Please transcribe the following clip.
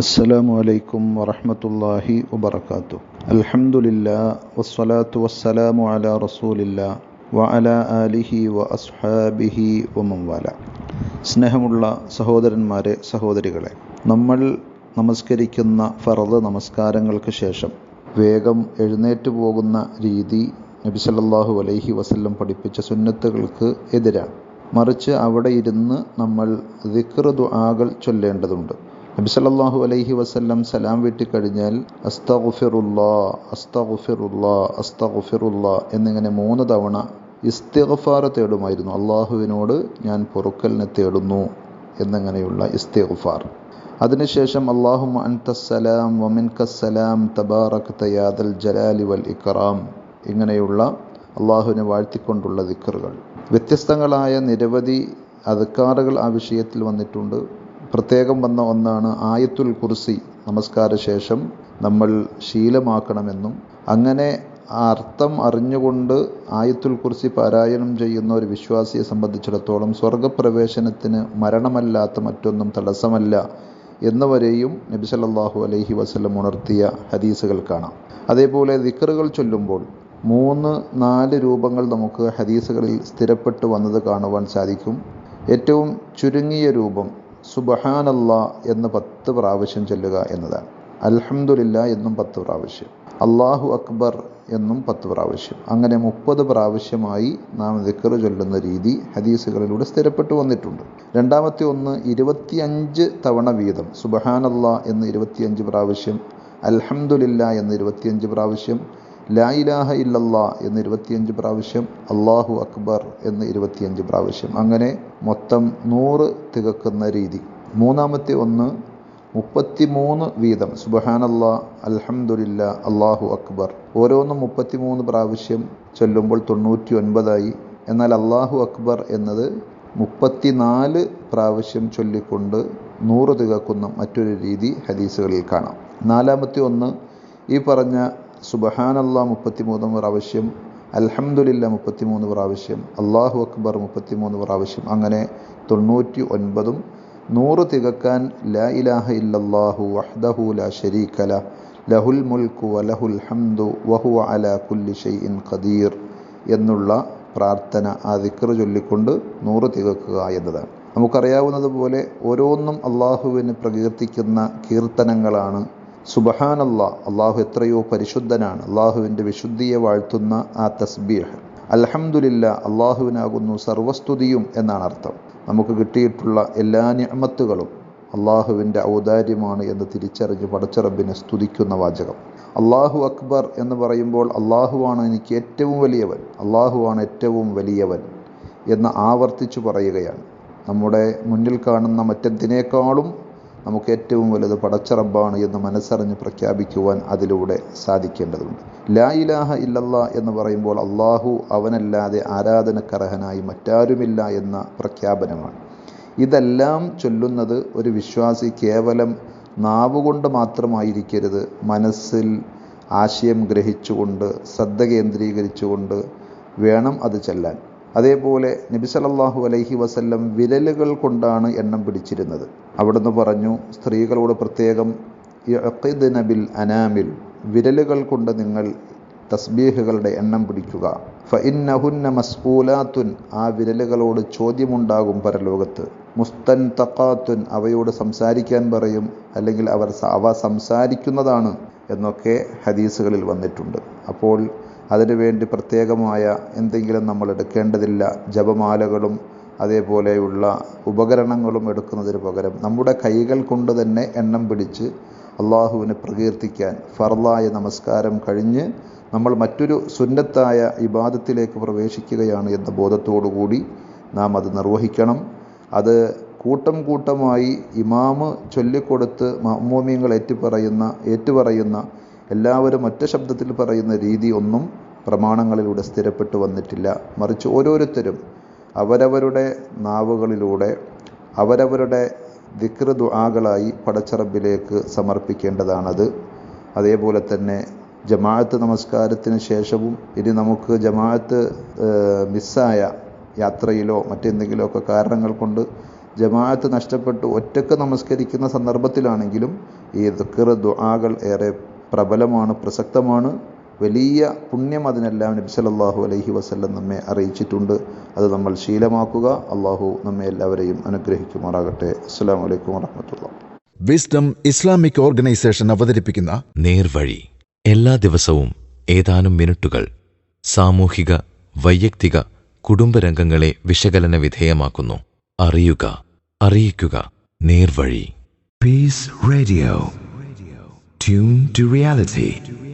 അസ്സലാമു അലൈക്കും വറഹമത്തല്ലാഹി വബർക്കാത്തു അൽഹംദുലില്ലാ വസ്സലാത്തു വസ്സലാമു അല റസൂലില്ല വ അല ആലിഹി വ അസ്ഹാബിഹി വമംവാല സ്നേഹമുള്ള സഹോദരന്മാരെ സഹോദരികളെ നമ്മൾ നമസ്കരിക്കുന്ന ഫറദ് നമസ്കാരങ്ങൾക്ക് ശേഷം വേഗം എഴുന്നേറ്റ് പോകുന്ന രീതി നബി സല്ലല്ലാഹു അലൈഹി വസല്ലം പഠിപ്പിച്ച സുന്നത്തുകൾക്ക് എതിരാണ്. മറിച്ച് അവിടെ ഇരുന്ന് നമ്മൾ ദിക്ർ ദുആകൾ ചൊല്ലേണ്ടതുണ്ട്. നബി സല്ലല്ലാഹു അലൈഹി വസല്ലം സലാം വീട്ടിക്കഴിഞ്ഞാൽ അസ്തഗ്ഫിറുല്ലാ അസ്തഗ്ഫിറുല്ലാ അസ്തഗ്ഫിറുല്ലാ എന്നിങ്ങനെ മൂന്ന് തവണ ഇസ്തിഗ്ഫാർ തേടുമായിരുന്നു. അള്ളാഹുവിനോട് ഞാൻ പൊറുക്കലിനെ തേടുന്നു എന്നിങ്ങനെയുള്ള ഇസ്തിഗ്ഫാർ. അതിനുശേഷം അള്ളാഹു അൻതസ്സലാം വമിൻകസ്സലാം തബാറക് തയാദൽ ജലാലി വൽ ഇക്റാം ഇങ്ങനെയുള്ള അള്ളാഹുവിനെ വാഴ്ത്തിക്കൊണ്ടുള്ള ദിക്കറുകൾ വ്യത്യസ്തങ്ങളായ നിരവധി അധികാറുകൾ ആ വിഷയത്തിൽ വന്നിട്ടുണ്ട്. പ്രത്യേകം വന്ന ഒന്നാണ് ആയത്തുൽ കുർസി നമസ്കാര ശേഷം നമ്മൾ ശീലമാക്കണമെന്നും. അങ്ങനെ അർത്ഥം അറിഞ്ഞുകൊണ്ട് ആയത്തുൽ കുർസി പാരായണം ചെയ്യുന്ന ഒരു വിശ്വാസിയെ സംബന്ധിച്ചിടത്തോളം സ്വർഗപ്രവേശനത്തിന് മരണമല്ലാത്ത മറ്റൊന്നും തടസ്സമല്ല എന്നുവരെയും നബി സല്ലാഹു അലൈഹി വസ്ലം ഉണർത്തിയ ഹദീസുകൾ കാണാം. അതേപോലെ ദിക്കറുകൾ ചൊല്ലുമ്പോൾ മൂന്ന് നാല് രൂപങ്ങൾ നമുക്ക് ഹദീസുകളിൽ സ്ഥിരപ്പെട്ടു വന്നത് കാണുവാൻ സാധിക്കും. ഏറ്റവും ചുരുങ്ങിയ രൂപം സുബഹാനല്ലാ എന്ന് പത്ത് പ്രാവശ്യം ചൊല്ലുക എന്നതാണ്. അൽഹംദുലില്ല എന്നും പത്ത് പ്രാവശ്യം. അള്ളാഹു അക്ബർ എന്നും പത്ത് പ്രാവശ്യം. അങ്ങനെ മുപ്പത് പ്രാവശ്യമായി നാം ദിക്കർ ചൊല്ലുന്ന രീതി ഹദീസുകളിലൂടെ സ്ഥിരപ്പെട്ടു വന്നിട്ടുണ്ട്. രണ്ടാമത്തെ ഒന്ന് ഇരുപത്തിയഞ്ച് തവണ വീതം. സുബഹാനല്ലാ എന്ന് ഇരുപത്തിയഞ്ച് പ്രാവശ്യം അൽഹംദുലില്ല എന്ന് ഇരുപത്തിയഞ്ച് പ്രാവശ്യം ലാ ഇലാഹ ഇല്ലല്ലാ എന്ന് ഇരുപത്തിയഞ്ച് പ്രാവശ്യം അള്ളാഹു അക്ബർ എന്ന് ഇരുപത്തിയഞ്ച് പ്രാവശ്യം. അങ്ങനെ മൊത്തം നൂറ് തികക്കുന്ന രീതി. മൂന്നാമത്തെ ഒന്ന് മുപ്പത്തിമൂന്ന് വീതം. സുബഹാനല്ലാ അലഹമുല്ല അള്ളാഹു അക്ബർ. ഓരോന്നും മുപ്പത്തിമൂന്ന് പ്രാവശ്യം ചൊല്ലുമ്പോൾ തൊണ്ണൂറ്റി ഒൻപതായി എന്നാൽ അള്ളാഹു അക്ബർ എന്നത് മുപ്പത്തിനാല് പ്രാവശ്യം ചൊല്ലിക്കൊണ്ട് നൂറ് തികക്കുന്ന മറ്റൊരു രീതി ഹദീസുകളിൽ കാണാം. നാലാമത്തെ ഒന്ന് ഈ പറഞ്ഞ സുബഹാനല്ലാ മുപ്പത്തിമൂന്ന് പ്രാവശ്യം അൽഹമുല്ല മുപ്പത്തിമൂന്ന് പ്രാവശ്യം അള്ളാഹു അക്ബർ മുപ്പത്തിമൂന്ന് പ്രാവശ്യം അങ്ങനെ തൊണ്ണൂറ്റി ഒൻപതും നൂറ് തികക്കാൻ ലാ ഇലാഹ ഇല്ലല്ലാഹു വഹ്ദഹു ലാ ശരീക ല ലഹുൽ മുൽക്കു വലഹുൽ ഹംദു വഹുവ അല കുല്ലി ഷൈഇൻ ഖദീർ എന്നുള്ള പ്രാർത്ഥന ആ ദിക്ർ ചൊല്ലിക്കൊണ്ട് നൂറ് തികക്കുക എന്നതാണ്. നമുക്കറിയാവുന്നതുപോലെ ഓരോന്നും അള്ളാഹുവിന് പ്രകീർത്തിക്കുന്ന കീർത്തനങ്ങളാണ് സുബഹാനല്ലാ അള്ളാഹു എത്രയോ പരിശുദ്ധനാണ്. അള്ളാഹുവിന്റെ വിശുദ്ധിയെ വാഴ്ത്തുന്ന ആ തസ്ബീഹ്. അലഹമുല്ല അള്ളാഹുവിനാകുന്നു സർവസ്തുതിയും എന്നാണ് അർത്ഥം. നമുക്ക് കിട്ടിയിട്ടുള്ള എല്ലാ നിഅമത്തുകളും അള്ളാഹുവിന്റെ ഔദാര്യമാണ് എന്ന് തിരിച്ചറിഞ്ഞ് പടച്ചറബിനെ സ്തുതിക്കുന്ന വാചകം. അള്ളാഹു അക്ബർ എന്ന് പറയുമ്പോൾ അള്ളാഹുവാണ് എനിക്ക് ഏറ്റവും വലിയവൻ. അള്ളാഹുവാണ് ഏറ്റവും വലിയവൻ എന്ന് ആവർത്തിച്ചു പറയുകയാണ്. നമ്മുടെ മുന്നിൽ കാണുന്ന മറ്റെന്തിനേക്കാളും നമുക്ക് ഏറ്റവും വലുത് പടച്ചറബ്ബാണ് എന്ന് മനസ്സറിഞ്ഞ് പ്രഖ്യാപിക്കുവാൻ അതിലൂടെ സാധിക്കേണ്ടതുണ്ട്. ലാ ഇലാഹ ഇല്ലല്ലാ എന്ന് പറയുമ്പോൾ അള്ളാഹു അവനല്ലാതെ ആരാധനക്കർഹനായി മറ്റാരുമില്ല എന്ന പ്രഖ്യാപനമാണ്. ഇതെല്ലാം ചൊല്ലുന്നത് ഒരു വിശ്വാസി കേവലം നാവുകൊണ്ട് മാത്രമായിരിക്കരുത്. മനസ്സിൽ ആശയം ഗ്രഹിച്ചുകൊണ്ട് ശ്രദ്ധ കേന്ദ്രീകരിച്ചുകൊണ്ട് വേണം അത് ചെല്ലാൻ. അതേപോലെ നബി സല്ലല്ലാഹു അലൈഹി വസല്ലം വിരലുകൾ കൊണ്ടാണ് എണ്ണം പിടിച്ചിരുന്നത്. അവിടുന്ന് പറഞ്ഞു സ്ത്രീകളോട് പ്രത്യേകം നബിൽ അനാമിൽ വിരലുകൾ കൊണ്ട് നിങ്ങൾ തസ്ബീഹുകളുടെ എണ്ണം പിടിക്കുക. ഫ ഇന്നഹുന്ന മസ്ഊലാത്തുൻ ആ വിരലുകളോട് ചോദ്യമുണ്ടാകും പരലോകത്ത്. മുസ്തൻ തക്കാത്തുൻ അവയോട് സംസാരിക്കാൻ പറയും അല്ലെങ്കിൽ അവർ അവ സംസാരിക്കുന്നതാണ് എന്നൊക്കെ ഹദീസുകളിൽ വന്നിട്ടുണ്ട്. അപ്പോൾ അതിനുവേണ്ടി പ്രത്യേകമായ എന്തെങ്കിലും നമ്മൾ എടുക്കേണ്ടതില്ല. ജപമാലകളും അതേപോലെയുള്ള ഉപകരണങ്ങളും എടുക്കുന്നതിന് പകരം നമ്മുടെ കൈകൾ കൊണ്ട് തന്നെ എണ്ണം പിടിച്ച് അള്ളാഹുവിനെ പ്രകീർത്തിക്കാൻ ഫർലായ നമസ്കാരം കഴിഞ്ഞ് നമ്മൾ മറ്റൊരു സുന്നത്തായ ഇബാദത്തിലേക്ക് പ്രവേശിക്കുകയാണ് എന്ന ബോധത്തോടുകൂടി നാം അത് നിർവഹിക്കണം. അത് കൂട്ടം കൂട്ടമായി ഇമാമ് ചൊല്ലിക്കൊടുത്ത് മമ്മൂമിയങ്ങൾ ഏറ്റുപറയുന്ന ഏറ്റുപറയുന്ന എല്ലാവരും ഒറ്റ ശബ്ദത്തിൽ പറയുന്ന രീതി ഒന്നും പ്രമാണങ്ങളിലൂടെ സ്ഥിരപ്പെട്ടു വന്നിട്ടില്ല. മറിച്ച് ഓരോരുത്തരും അവരവരുടെ നാവുകളിലൂടെ അവരവരുടെ ദിക്ർ ദുആകളായി പടച്ചറബിലേക്ക് സമർപ്പിക്കേണ്ടതാണത്. അതേപോലെ തന്നെ ജമാഅത്ത് നമസ്കാരത്തിന് ശേഷവും ഇനി നമുക്ക് ജമാഅത്ത് മിസ്സായ യാത്രയിലോ മറ്റെന്തെങ്കിലുമൊക്കെ കാരണങ്ങൾ കൊണ്ട് ജമാഅത്ത് നഷ്ടപ്പെട്ട് ഒറ്റയ്ക്ക് നമസ്കരിക്കുന്ന സന്ദർഭത്തിലാണെങ്കിലും ഈ ദിക്ർ ദുആകൾ ഏറെ പ്രബലമാണ് പ്രസക്തമാണ്. വലിയ പുണ്യം അതിനെല്ലാം നബി സല്ലല്ലാഹു അലൈഹി വസല്ലം നമ്മെ അറിയിച്ചിട്ടുണ്ട്. അത് നമ്മൾ ശീലമാക്കുക. അള്ളാഹു നമ്മെ എല്ലാവരെയും അനുഗ്രഹിക്കുമാറാകട്ടെ. അസ്സാം വലൈക്കും വാഹമത്തുള്ള വിസ്ഡം ഇസ്ലാമിക് ഓർഗനൈസേഷൻ അവതരിപ്പിക്കുന്ന നേർവഴി. എല്ലാ ദിവസവും ഏതാനും മിനിറ്റുകൾ സാമൂഹിക വൈയക്തിക കുടുംബരംഗങ്ങളെ വിശകലന വിധേയമാക്കുന്നു. അറിയുക അറിയിക്കുക. നേർവഴി. Peace Radio. Tune to reality.